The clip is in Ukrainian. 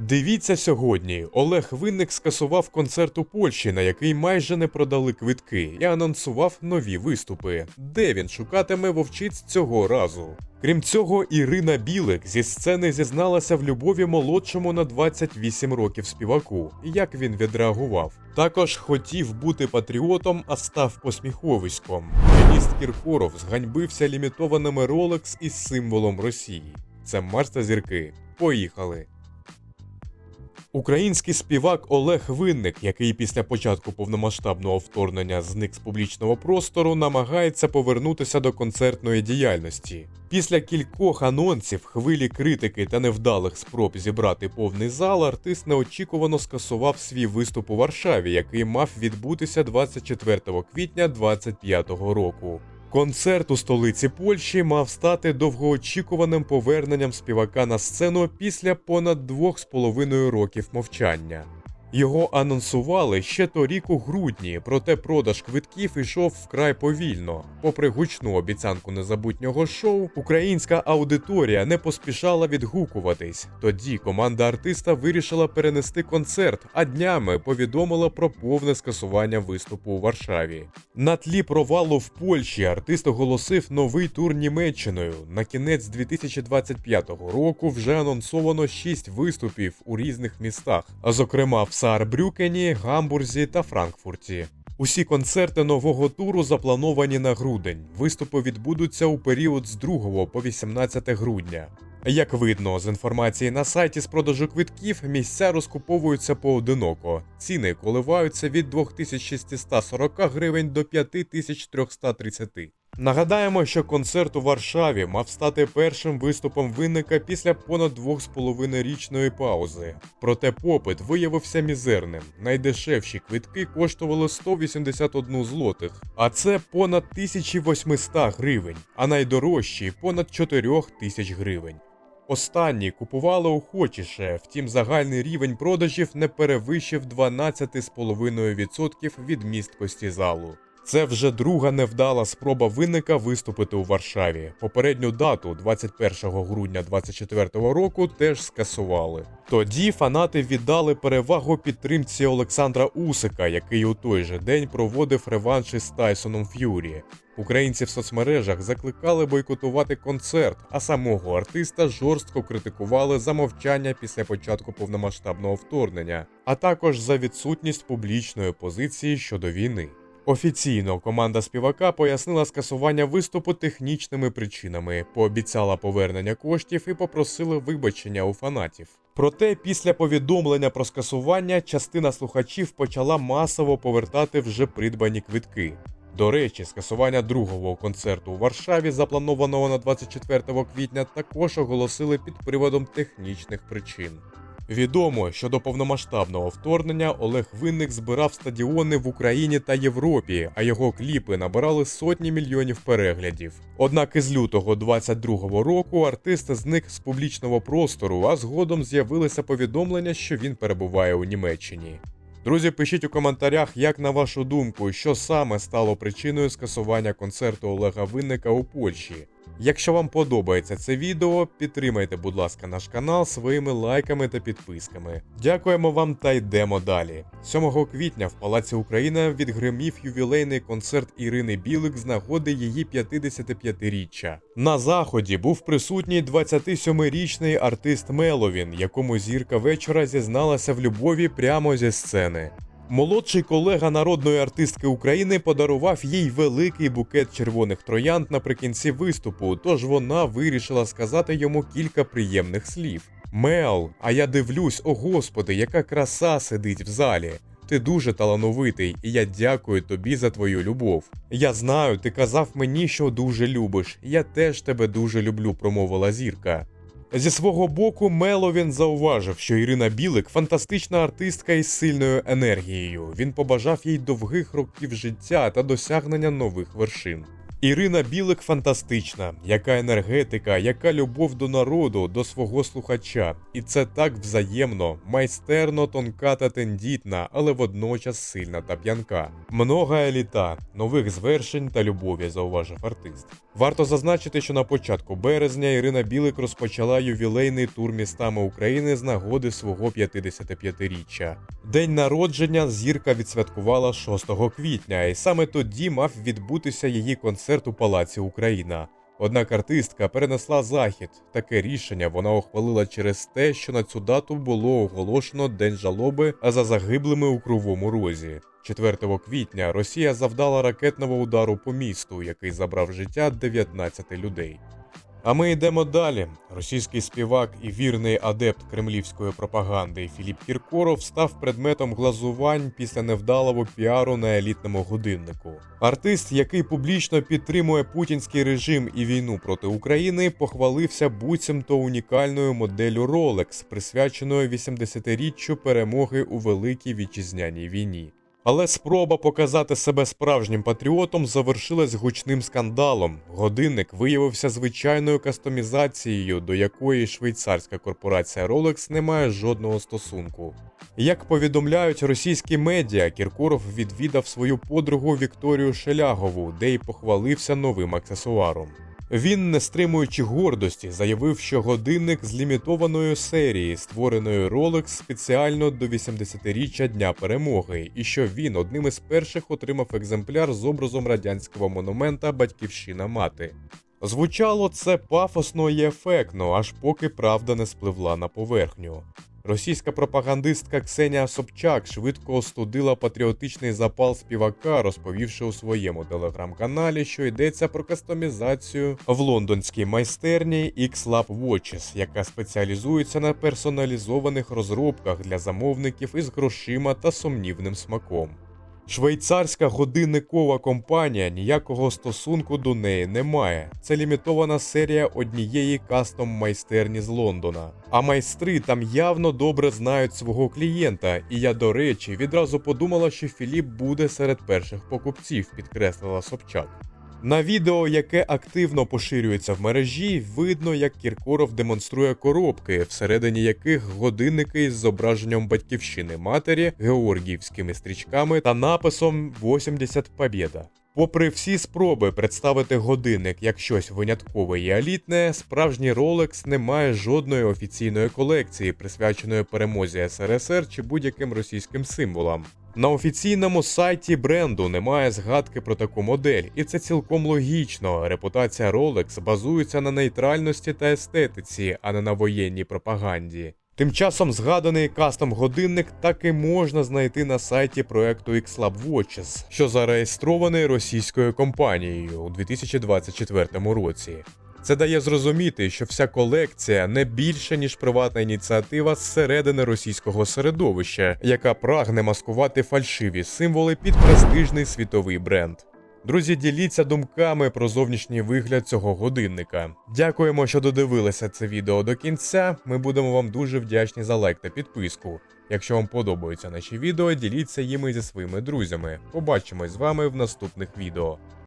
Дивіться сьогодні. Олег Винник скасував концерт у Польщі, на який майже не продали квитки, і анонсував нові виступи. Де він шукатиме вовчиць цього разу? Крім цього, Ірина Білик зі сцени зізналася в любові молодшому на 28 років співаку. Як він відреагував? Також хотів бути патріотом, а став посміховиськом. Піаніст Кіркоров зганьбився лімітованими Rolex із символом Росії. Це Марс та зірки. Поїхали! Український співак Олег Винник, який після початку повномасштабного вторгнення зник з публічного простору, намагається повернутися до концертної діяльності. Після кількох анонсів, хвилі критики та невдалих спроб зібрати повний зал, артист неочікувано скасував свій виступ у Варшаві, який мав відбутися 24 квітня 2025 року. Концерт у столиці Польщі мав стати довгоочікуваним поверненням співака на сцену після понад двох з половиною років мовчання. Його анонсували ще торік у грудні, проте продаж квитків ішов вкрай повільно. Попри гучну обіцянку незабутнього шоу, українська аудиторія не поспішала відгукуватись. Тоді команда артиста вирішила перенести концерт, а днями повідомила про повне скасування виступу у Варшаві. На тлі провалу в Польщі артист оголосив новий тур Німеччиною. На кінець 2025 року вже анонсовано 6 виступів у різних містах, а зокрема в Саарбрюкені, Гамбурзі та Франкфурті. Усі концерти нового туру заплановані на грудень. Виступи відбудуться у період з 2 по 18 грудня. Як видно з інформації на сайті з продажу квитків, місця розкуповуються поодиноко. Ціни коливаються від 2640 гривень до 5330. Нагадаємо, що концерт у Варшаві мав стати першим виступом винника після понад двох з половиною річної паузи. Проте попит виявився мізерним. Найдешевші квитки коштували 181 злотих, а це понад 1800 гривень, а найдорожчі понад 4000 гривень. Останні купували охочіше, втім загальний рівень продажів не перевищив 12,5% від місткості залу. Це вже друга невдала спроба винника виступити у Варшаві. Попередню дату, 21 грудня 2024 року, теж скасували. Тоді фанати віддали перевагу підтримці Олександра Усика, який у той же день проводив реванш із Тайсоном Ф'юрі. Українці в соцмережах закликали бойкотувати концерт, а самого артиста жорстко критикували за мовчання після початку повномасштабного вторгнення, а також за відсутність публічної позиції щодо війни. Офіційно команда співака пояснила скасування виступу технічними причинами, пообіцяла повернення коштів і попросила вибачення у фанатів. Проте після повідомлення про скасування частина слухачів почала масово повертати вже придбані квитки. До речі, скасування другого концерту у Варшаві, запланованого на 24 квітня, також оголосили під приводом технічних причин. Відомо, що до повномасштабного вторгнення Олег Винник збирав стадіони в Україні та Європі, а його кліпи набирали сотні мільйонів переглядів. Однак із лютого 22-го року артист зник з публічного простору, а згодом з'явилися повідомлення, що він перебуває у Німеччині. Друзі, пишіть у коментарях, як на вашу думку, що саме стало причиною скасування концерту Олега Винника у Польщі. Якщо вам подобається це відео, підтримайте, будь ласка, наш канал своїми лайками та підписками. Дякуємо вам та йдемо далі. 7 квітня в Палаці Україна відгримів ювілейний концерт Ірини Білик з нагоди її 55-річчя. На заході був присутній 27-річний артист Меловін, якому зірка вечора зізналася в любові прямо зі сцени. Молодший колега народної артистки України подарував їй великий букет червоних троянд наприкінці виступу, тож вона вирішила сказати йому кілька приємних слів. Мел, а я дивлюсь, о господи, яка краса сидить в залі. Ти дуже талановитий, і я дякую тобі за твою любов. Я знаю, ти казав мені, що дуже любиш. Я теж тебе дуже люблю, промовила зірка. Зі свого боку, Меловін зауважив, що Ірина Білик фантастична артистка із сильною енергією. Він побажав їй довгих років життя та досягнення нових вершин. Ірина Білик фантастична, яка енергетика, яка любов до народу, до свого слухача. І це так взаємно, майстерно, тонка та тендітна, але водночас сильна та п'янка. Много еліта, нових звершень та любові, зауважив артист. Варто зазначити, що на початку березня Ірина Білик розпочала ювілейний тур містами України з нагоди свого 55-річчя. День народження зірка відсвяткувала 6 квітня, і саме тоді мав відбутися її концерт у Палаці Україна. Однак артистка перенесла захід. Таке рішення вона ухвалила через те, що на цю дату було оголошено День жалоби за загиблими у Кривому Розі. 4 квітня Росія завдала ракетного удару по місту, який забрав життя 19 людей. А ми йдемо далі. Російський співак і вірний адепт кремлівської пропаганди Філіп Кіркоров став предметом глазувань після невдалого піару на елітному годиннику. Артист, який публічно підтримує путінський режим і війну проти України, похвалився буцімто унікальною моделлю Rolex, присвяченою 80-річчю перемоги у великій вітчизняній війні. Але спроба показати себе справжнім патріотом завершилась гучним скандалом. Годинник виявився звичайною кастомізацією, до якої швейцарська корпорація Rolex не має жодного стосунку. Як повідомляють російські медіа, Кіркоров відвідав свою подругу Вікторію Шелягову, де й похвалився новим аксесуаром. Він, не стримуючи гордості, заявив, що годинник з лімітованої серії, створеної Rolex спеціально до 80-річчя Дня перемоги, і що він одним із перших отримав екземпляр з образом радянського монумента Батьківщина мати. Звучало це пафосно і ефектно, аж поки правда не спливла на поверхню. Російська пропагандистка Ксенія Собчак швидко остудила патріотичний запал співака, розповівши у своєму телеграм-каналі, що йдеться про кастомізацію в лондонській майстерні X-Lab Watches, яка спеціалізується на персоналізованих розробках для замовників із грошима та сумнівним смаком. Швейцарська годинникова компанія ніякого стосунку до неї не має. Це лімітована серія однієї кастом майстерні з Лондона. А майстри там явно добре знають свого клієнта, і я, до речі, відразу подумала, що Філіп буде серед перших покупців, підкреслила Собчак. На відео, яке активно поширюється в мережі, видно, як Кіркоров демонструє коробки, всередині яких годинники із зображенням батьківщини матері, георгіївськими стрічками та написом «80 Побєда». Попри всі спроби представити годинник як щось виняткове і елітне, справжній Rolex не має жодної офіційної колекції, присвяченої перемозі СРСР чи будь-яким російським символам. На офіційному сайті бренду немає згадки про таку модель, і це цілком логічно. Репутація Rolex базується на нейтральності та естетиці, а не на воєнній пропаганді. Тим часом згаданий кастом годинник так і можна знайти на сайті проекту X-Lab Watches, що зареєстрований російською компанією у 2024 році. Це дає зрозуміти, що вся колекція не більше ніж приватна ініціатива зсередини російського середовища, яка прагне маскувати фальшиві символи під престижний світовий бренд. Друзі, діліться думками про зовнішній вигляд цього годинника. Дякуємо, що додивилися це відео до кінця. Ми будемо вам дуже вдячні за лайк та підписку. Якщо вам подобаються наші відео, діліться їми зі своїми друзями. Побачимось з вами в наступних відео.